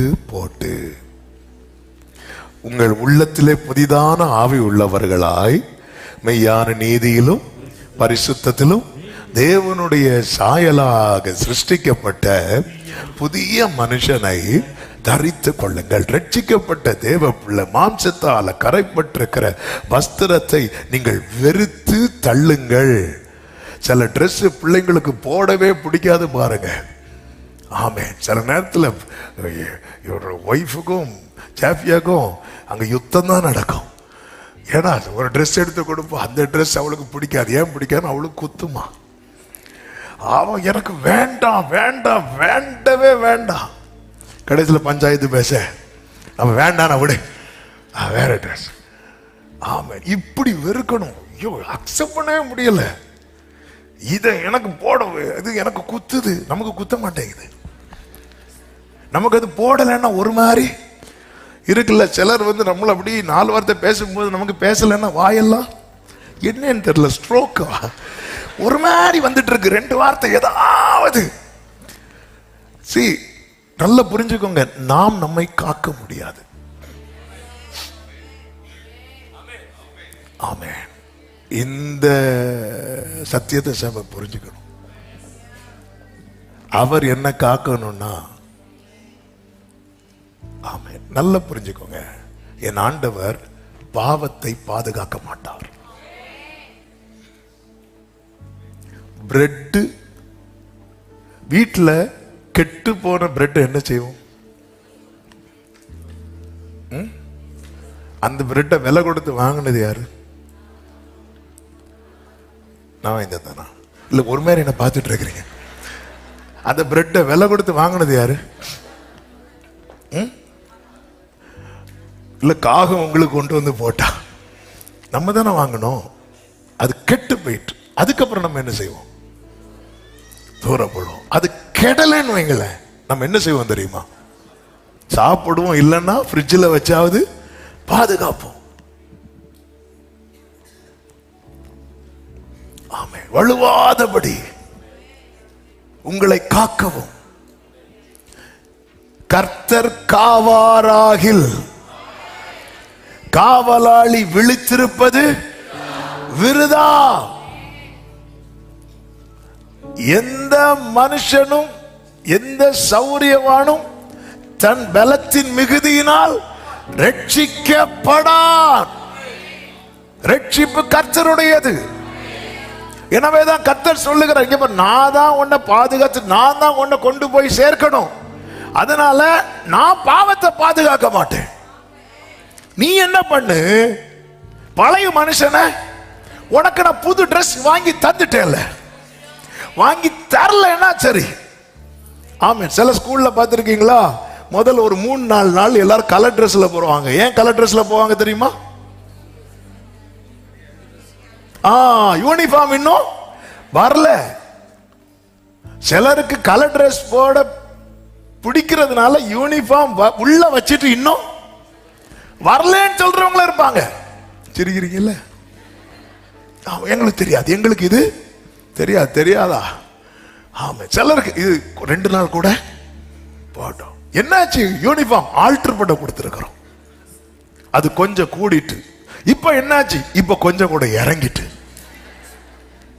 எடுத்து போட்டு. உங்கள் உள்ளத்திலே புதிதான ஆவி உள்ளவர்களாய் மெய்யான நீதியிலும் பரிசுத்தத்திலும் தேவனுடைய சாயலாக சிருஷ்டிக்கப்பட்ட புதிய மனுஷனை தரித்து கொள்ளுங்கள். ரட்சிக்கப்பட்ட தேவ பிள்ளை மாம்சத்தால கரைப்பட்டிருக்கிற வஸ்திரத்தை நீங்கள் வெறுத்து தள்ளுங்கள். சில Dress பிள்ளைங்களுக்கு போடவே பிடிக்காது பாருங்க. ஆமே சில நேரத்தில் இவரோட ஒய்ஃபுக்கும் ஜாஃபியாக்கும் அங்கே யுத்தம் தான் நடக்கும். ஏன்னா ஒரு ட்ரெஸ் எடுத்து கொடுப்போம் அந்த ட்ரெஸ் அவளுக்கு பிடிக்காது. ஏன் பிடிக்காது அவளுக்கு குத்துமா. அவன் எனக்கு வேண்டாம் வேண்டாம் வேண்டவே வேண்டாம். கடைசியில் பஞ்சாயத்து பேச. அவன் வேண்டாம் விடு. வேற ட்ரெஸ் ஆமாம் இப்படி வெறுக்கணும். ஐயோ அக்செப்ட் பண்ணவே முடியலை. இதை எனக்கு போட இது எனக்கு குத்துது. நமக்கு குத்த மாட்டேங்குது. நமக்கு அது போடலைன்னா ஒரு மாதிரி இருக்குல்ல. சிலர் வந்து நம்மளை அப்படி நாலு வார்த்தை பேசும்போது நமக்கு பேசலைன்னா வாயெல்லாம் என்னன்னு தெரியல ஸ்ட்ரோக்கா ஒரு மாதிரி வந்துட்டு இருக்கு. ரெண்டு வார்த்தை ஏதாவது. சி நல்லா புரிஞ்சுக்கோங்க. நாம் நம்மை காக்க முடியாது. ஆமே இந்த சத்தியத்தை சபை புரிஞ்சுக்கணும். அவர் என்ன காக்கணும்னா ஆமே நல்லா புரிஞ்சுக்கோங்க. என் ஆண்டவர் பாவத்தை பாதுகாக்க மாட்டார். பிரெட்டு வீட்டில் கெட்டு போன பிரெட் என்ன செய்வோம் அந்த பிரெட்டை விலை கொடுத்து வாங்கினது யாரு? நான் வாங்கி தானா? இல்லை ஒரு மாதிரி என்ன பார்த்துட்டு இருக்கிறீங்க. அந்த பிரெட்டை விலை கொடுத்து வாங்கினது யாரு? ம்? இல்ல காகம் உங்களுக்கு கொண்டு வந்து போட்டா நம்ம தானே வாங்கணும். அது கெட்டு போயிட்டு அதுக்கப்புறம் நம்ம என்ன செய்வோம்? தூரப்படுவோம் அது கெடலைன்னு வைங்களேன். நம்ம என்ன செய்வோம் தெரியுமா? சாப்பிடுவோம் இல்லைன்னா ஃப்ரிட்ஜில் வச்சாவது பாதுகாப்போம். ஆமே வலுவாதபடி உங்களை காக்கவும். கர்த்தர் காவாராகில் காவலாளி விழித்திருப்பது விருதா? எந்த மனுஷனும் எந்த சௌரியவானும் தன் பலத்தின் மிகுதியினால் ரட்சிக்கப்படான் ரட்சிப்பு கர்த்தருடையது. எனவேதான் கர்த்தர் சொல்லுகிறார் இங்க நான் தான் உன்னை பாதுகாத்து நான் தான் உன்னை கொண்டு போய் சேர்க்கணும். அதனால நான் பாவத்தை பாதுகாக்க மாட்டேன். நீ என்ன பண்ணு? பழைய மனுஷனை உனக்கு நான் புது ட்ரெஸ் வாங்கி தந்துட்டேன்ல. வாங்கி தரலன்னா சரி? ஆமே சில ஸ்கூல்ல பார்த்துருக்கீங்களா? முதல்ல ஒரு மூணு நாலு நாள் எல்லாரும் கலர் ட்ரெஸ்ல போடுவாங்க. ஏன் கலர் ட்ரெஸ்ல போவாங்க தெரியுமா? ஆ யூனிஃபார்ம் இன்னும் வரல. சிலருக்கு கலர் ட்ரெஸ் போட பிடிக்கிறதுனால யூனிஃபார்ம் உள்ள வச்சுட்டு இன்னும் வரலன்னு சொல்றவங்களும் இருப்பாங்க. சிரிக்கிறீங்கல்ல எங்களுக்கு தெரியாது. எங்களுக்கு இது தெரியாது. தெரியாதா? ஆமா. சிலருக்கு இது ரெண்டு நாள் கூட போட்டோம். என்னாச்சு? யூனிஃபார்ம் ஆல்டர் பண்ண கொடுத்துருக்கிறோம். அது கொஞ்சம் கூடிட்டு. இப்ப என்னாச்சு? இப்ப கொஞ்சம் கூட இறங்கிட்டு.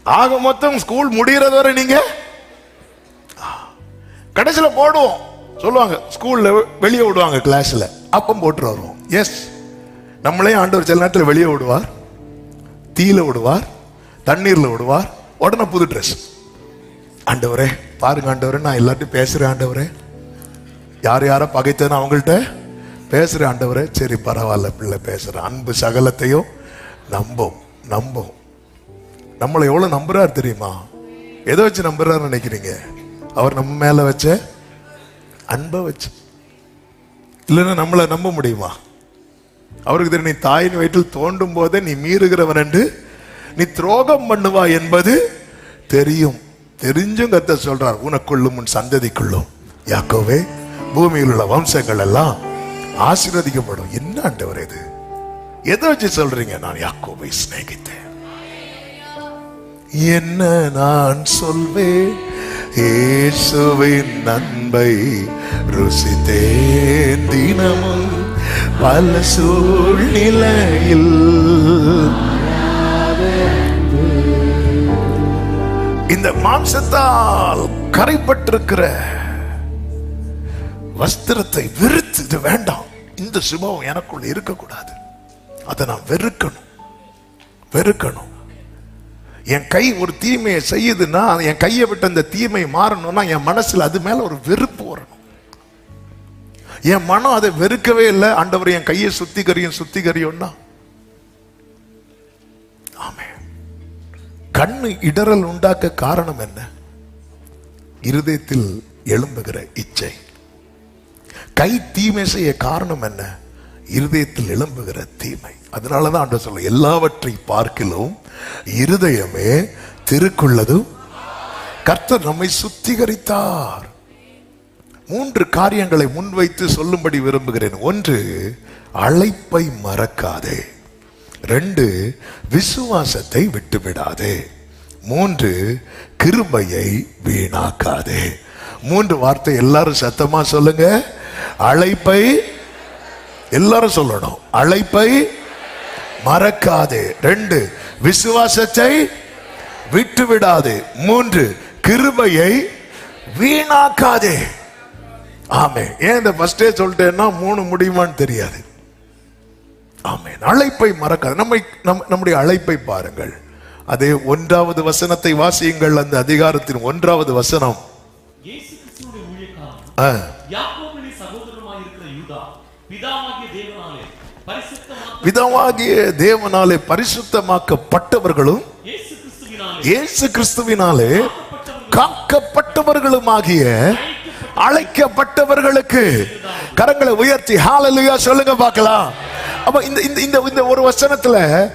ஆக மொத்தம் ஸ்கூல் முடியறது வரை நீங்க கடைசியில போடுவோம். சொல்லுவாங்க ஸ்கூல்ல வெளியே விடுவாங்க கிளாஸ்ல அப்பம் போட்டு வருவோம். எஸ் நம்மளே ஆண்டவர் சில நேரத்தில் வெளியே விடுவார் தீயில விடுவார் தண்ணீர்ல விடுவார் உடனே புது ட்ரெஸ் ஆண்டவரே பாருங்க ஆண்டவரே நான் எல்லார்ட்டையும் பேசுறேன் ஆண்டவரே. யார் யாரை பகைத்தேன்னு அவங்கள்ட்ட பேசுகிற ஆண்டவரே. சரி பரவாயில்ல பிள்ளை பேசுறேன் அன்பு சகலத்தையும் நம்பும் நம்பும். நம்மளை எவ்வளோ நம்புறாரு தெரியுமா? எதை வச்சு நம்புறாரு நினைக்கிறீங்க? அவர் நம்ம மேலே வச்ச அன்பை வச்சு. இல்லைன்னா நம்மளை நம்ப முடியுமா? அவருக்கு தெரியும் நீ தாயின் வயிற்றில் தோண்டும் போதே நீ மீறுகிறவன் என்று நீ துரோகம் பண்ணுவா என்பது தெரியும். தெரிஞ்சும் கத்த சொல்றார் உனக்குள்ளும் உன் சந்ததிக்குள்ளும் யாக்கோவே பூமியில் உள்ள வம்சங்கள் எல்லாம் ஆசீர்வதிக்கப்படும். என்ன ஆண்டவர் இது? எதை வச்சு சொல்றீங்க? நான் யாக்கோவை சிநேகித்தேன். என்ன நான் சொல்வேன்? இயேசுவின் நன்மை ருசித்தேன் தினமும். பல சூழ்நிலையில். இந்த மாம்சத்தால் கரைப்பட்டிருக்கிற வஸ்திரத்தை வெறுத்து இது வேண்டாம். இந்த சுபாவம் எனக்குள் இருக்கக்கூடாது. அதை நான் வெறுக்கணும். வெறுக்கணும். என் கை ஒரு தீமையை செய்யுதுன்னா என் கையை விட்டு அந்த தீமை மாறணும்னா என் மனசுல அது மேல ஒரு வெறுப்பு என் மனம் அதை வெறுக்கவே இல்லை. ஆண்டவர் என் கையை சுத்திகரியும் சுத்திகரியும்னா. ஆமே கண்ணு இடறல் உண்டாக்க காரணம் என்ன? இருதயத்தில் எழும்புகிற இச்சை. கை தீமை செய்ய காரணம் என்ன? இருதயத்தில் எழும்புகிற தீமை. அதனாலதான் அன்று சொல்ல எல்லாவற்றை பார்க்கிலும் இருதயமே திருக்குள்ளதும் கர்த்தர் நம்மை சுத்திகரித்தார். மூன்று காரியங்களை முன்வைத்து சொல்லும்படி விரும்புகிறேன். ஒன்று அழைப்பை மறக்காதே. ரெண்டு விசுவாசத்தை விட்டுவிடாதே. மூன்று கிருபையை வீணாக்காதே. மூன்று வார்த்தை எல்லாரும் சத்தமா சொல்லுங்க. அழைப்பை எல்லாரும் சொல்லணும். அழைப்பை மறக்காதே. ரெண்டு விசுவாசத்தை விட்டுவிடாதே. மூன்று கிருபையை வீணாக்காதே. ஆமே ஏன் இந்த ஃபர்ஸ்டே சொல்லிட்டேன்னா மூணு முடியுமான்னு தெரியாது. ஆமே அழைப்பை மறக்காது. நம்மை நம் நம்முடைய அழைப்பை பாருங்கள். அதே ஒன்றாவது வசனத்தை வாசியுங்கள். அந்த அதிகாரத்தின் ஒன்றாவது வசனம். பிதாவாகிய தேவனாலே பரிசுத்தமாக்கப்பட்டவர்களும் இயேசு கிறிஸ்துவினாலே இயேசு கிறிஸ்துவினாலே காக்கப்பட்டவர்களுமாகிய அழைக்கப்பட்டவர்களுக்கு கரங்களை உயர்த்தி ஹாலலியா சொல்லுங்க பார்க்கலாம். அப்ப இந்த இந்த இந்த இந்த ஒரு வசனத்துல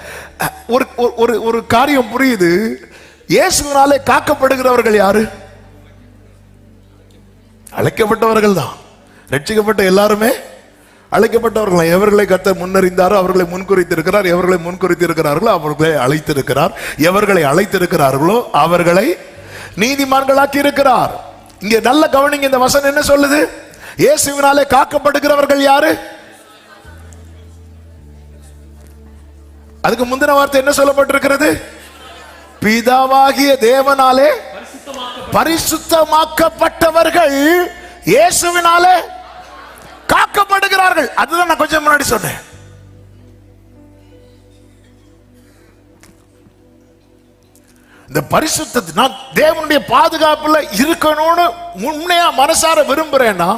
ஒரு ஒரு- ஒரு ஒரு காரியம் புரியுது. இயேசுனாலே காக்கப்படுகிறவர்கள் யாரு? அழைக்கப்பட்டவர்கள் தான் ரட்சிக்கப்பட்ட எல்லாருமே அழைக்கப்பட்டவர்கள் எவர்களை கத்த முன்னறிந்தாரோ அவர்களை முன்குறித்திருக்கிறார். எவர்களை முன்குறித்திருக்கிறார்களோ அவர்களை அழைத்திருக்கிறார். எவர்களை அழைத்திருக்கிறார்களோ அவர்களை நீதிமான்களாக்கி இருக்கிறார் இங்க நல்ல கவனிங்க இந்த வசனம் என்ன சொல்லுது? இயேசுவினாலே காக்கப்படுகிறவர்கள் யாரு? அதுக்கு முந்தின வார்த்தை என்ன சொல்லப்பட்டிருக்கிறது? பிதாவாகிய தேவனாலே பரிசுத்தமாக்கப்பட்டவர்கள் இயேசுவினாலே காக்கப்படுகிறார்கள். அதுதான் நான் கொஞ்சம் முன்னாடி சொன்னேன். இந்த பரிசுத்தத்தை நான் தேவனுடைய பாதுகாப்புல இருக்கணும்னு உண்மையா மனசார விரும்புறேன்னா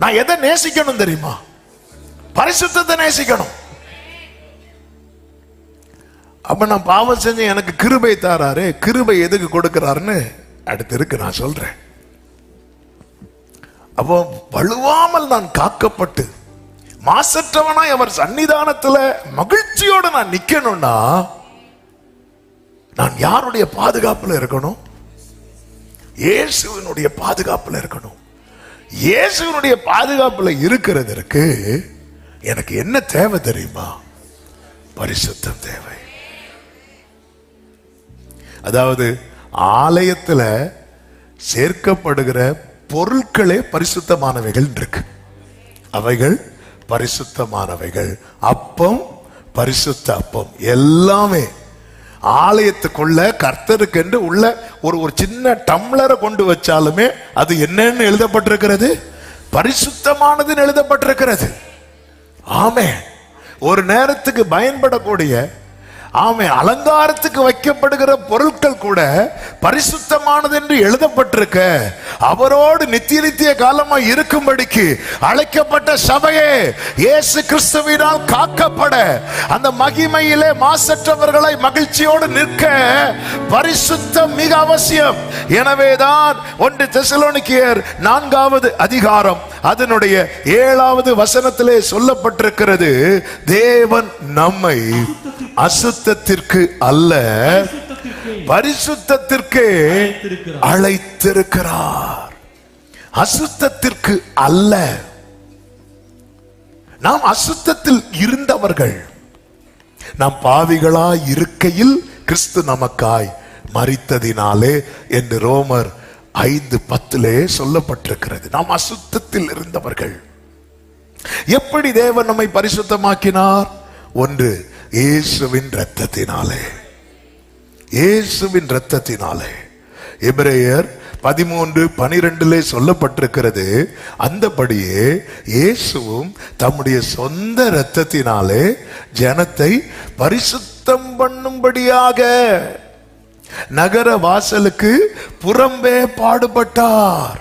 நான் எதை நேசிக்கணும் தெரியுமா? பரிசுத்தத்தை நேசிக்கணும். அப்ப நான் பாவம் செஞ்சு எனக்கு கிருபை தாராரு கிருபை எதுக்கு கொடுக்கிறாருன்னு அடுத்து இருக்கு நான் சொல்றேன். அப்போ வலுவாமல் நான் காக்கப்பட்டு மாசற்றவனாய் அவர் சன்னிதானத்துல மகிழ்ச்சியோட நான் நிக்கணும்னா நான் யாருடைய பாதுகாப்பில் இருக்கணும்? இயேசுவனுடைய பாதுகாப்பில் இருக்கணும். இயேசுவினுடைய பாதுகாப்பில் இருக்கிறதற்கு எனக்கு என்ன தேவை தெரியுமா? பரிசுத்தம் தேவை. அதாவது ஆலயத்தில் சேர்க்கப்படுகிற பொருட்களே பரிசுத்தமானவைகள் இருக்கு. அவைகள் பரிசுத்தமானவைகள். அப்பம் பரிசுத்த அப்பம். எல்லாமே ஆலயத்துக்குள்ள கர்த்தருக்கென்று உள்ள ஒரு ஒரு சின்ன டம்ளரை கொண்டு வச்சாலுமே அது என்னன்னு எழுதப்பட்டிருக்கிறது? பரிசுத்தமானதுன்னு எழுதப்பட்டிருக்கிறது. ஆமே ஒரு நேரத்துக்கு பயன்படக்கூடிய ஆமே அலங்காரத்துக்கு வைக்கப்படுகிற பொருட்கள் கூட பரிசுத்தமானது என்று எழுதப்பட்டிருக்க. அவரோடு நித்திய நித்திய காலமா இருக்கும்படிக்கு அழைக்கப்பட்ட சபையே இயேசு கிறிஸ்துவினால் காக்கப்பட. அந்த மகிமையிலே மாசற்றவர்களை மகிழ்ச்சியோடு நிற்க பரிசுத்தம் மிக அவசியம். எனவேதான் ஒன்று தெசலோனிக்கியர் நான்காவது அதிகாரம் அதனுடைய ஏழாவது வசனத்திலே சொல்லப்பட்டிருக்கிறது தேவன் நம்மை அசுத்தத்திற்கு அல்ல பரிசுத்தத்திற்கு அழைத்திருக்கிறார். அசுத்தத்திற்கு அல்ல. நாம் அசுத்தத்தில் இருந்தவர்கள். நாம் பாவிகளாய் இருக்கையில் கிறிஸ்து நமக்காய் மறித்ததினாலே என்று ரோமர் ஐந்து பத்திலே சொல்லப்பட்டிருக்கிறது. நாம் அசுத்தத்தில் இருந்தவர்கள். எப்படி தேவன் நம்மை பரிசுத்தமாக்கினார்? ஒன்று இயேசுவின் இரத்தத்தினாலே. இயேசுவின் இரத்தத்தினாலே. எபிரேயர் பதிமூன்று பனிரெண்டிலே சொல்லப்பட்டிருக்கிறது அந்தபடியே இயேசுவும் தம்முடைய சொந்த இரத்தத்தினாலே ஜனத்தை பரிசுத்தம் பண்ணும்படியாக நகர வாசலுக்கு புறம்பே பாடுபட்டார்.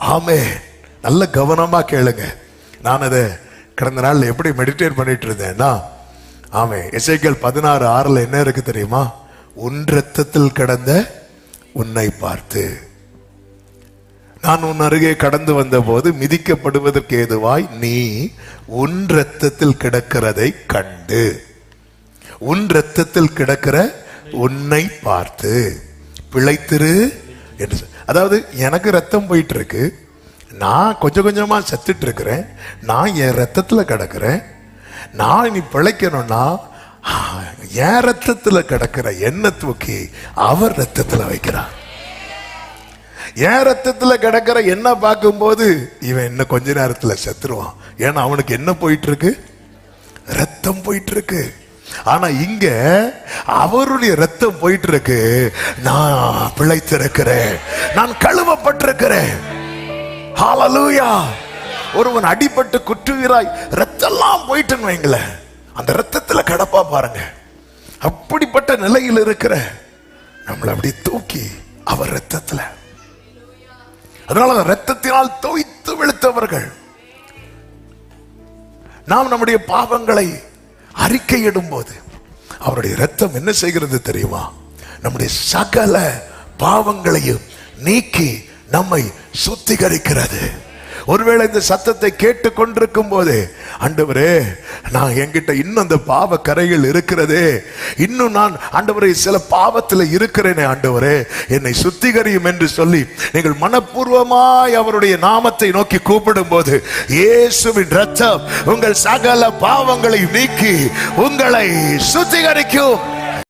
ஆமே நல்ல கவனமா கேளுங்க. நான் அதை கடந்த நாள் எப்படி மெடிடேட் பண்ணிட்டு இருந்தேன்னா ஆமே இசைகள் பதினாறு ஆறுல என்ன இருக்கு தெரியுமா? உன் ரத்தத்தில் கடந்த உன்னை பார்த்து. நான் உன் அருகே கடந்து வந்தபோது மிதிக்கப்படுவதற்கு ஏதுவாய் நீ உன் ரத்தத்தில் கிடக்கிறதை கண்டு. உன் ரத்தத்தில் கிடக்கிற உன்னை பார்த்து. பிழைத்திரு. என்று அதாவது எனக்கு ரத்தம் போயிட்டு இருக்கு. நான் கொஞ்சம் கொஞ்சமா செத்துட்டு இருக்கிறேன். நான் என் ரத்தத்தில் கிடக்கிறேன். நான் இனி பிழைக்கணும்னா என் ரத்தத்துல கிடக்கிற எண்ணெய் தூக்கி அவர் ரத்தத்துல வைக்கிறார். என் ரத்தத்துல கிடக்கிற என்ன பார்க்கும்போது இவன் இன்னும் கொஞ்ச நேரத்துல செத்துருவான். ஏன்னா அவனுக்கு என்ன போயிட்டு இருக்கு ரத்தம் போயிட்டு இருக்கு ஆனா இங்க அவருடைய ரத்தம் போயிட்டு இருக்கு நான் பிழைத்திருக்கிறேன். நான் கழுவப்பட்டிருக்கிறேன். ஹாலலூயா ஒருவன் அடிபட்டு குற்றுகிறாய் ரத்தெல்லாம் போயிட்டுன்னு வைங்களேன். அந்த ரத்தத்துல கடப்பா பாருங்க. அப்படிப்பட்ட நிலையில் இருக்கிற நம்மளை அப்படி தூக்கி அவர் ரத்தத்துல அதனால ரத்தத்தினால் தோய்த்து விழுத்தவர்கள் நாம் நம்முடைய பாவங்களை அறிக்கையிடும் போது அவருடைய ரத்தம் என்ன செய்கிறது தெரியுமா? நம்முடைய சகல பாவங்களையும் நீக்கி நம்மை சுத்திகரிக்கிறது. ஒருவேளை இந்த சத்தத்தை கேட்டு கொண்டிருக்கும் போதே ஆண்டவரே நான் என்கிட்ட இன்னும் அந்த பாவ கரையில் இருக்கிறதே. இன்னும் நான் ஆண்டவரே சில பாவத்தில் இருக்கிறேனே ஆண்டவரே. என்னை சுத்திகரியும் என்று சொல்லி நீங்கள் மனப்பூர்வமாய் அவருடைய நாமத்தை நோக்கி கூப்பிடும் போது இயேசுவின் ரத்தம் உங்கள் சகல பாவங்களை நீக்கி உங்களை சுத்திகரிக்கும்.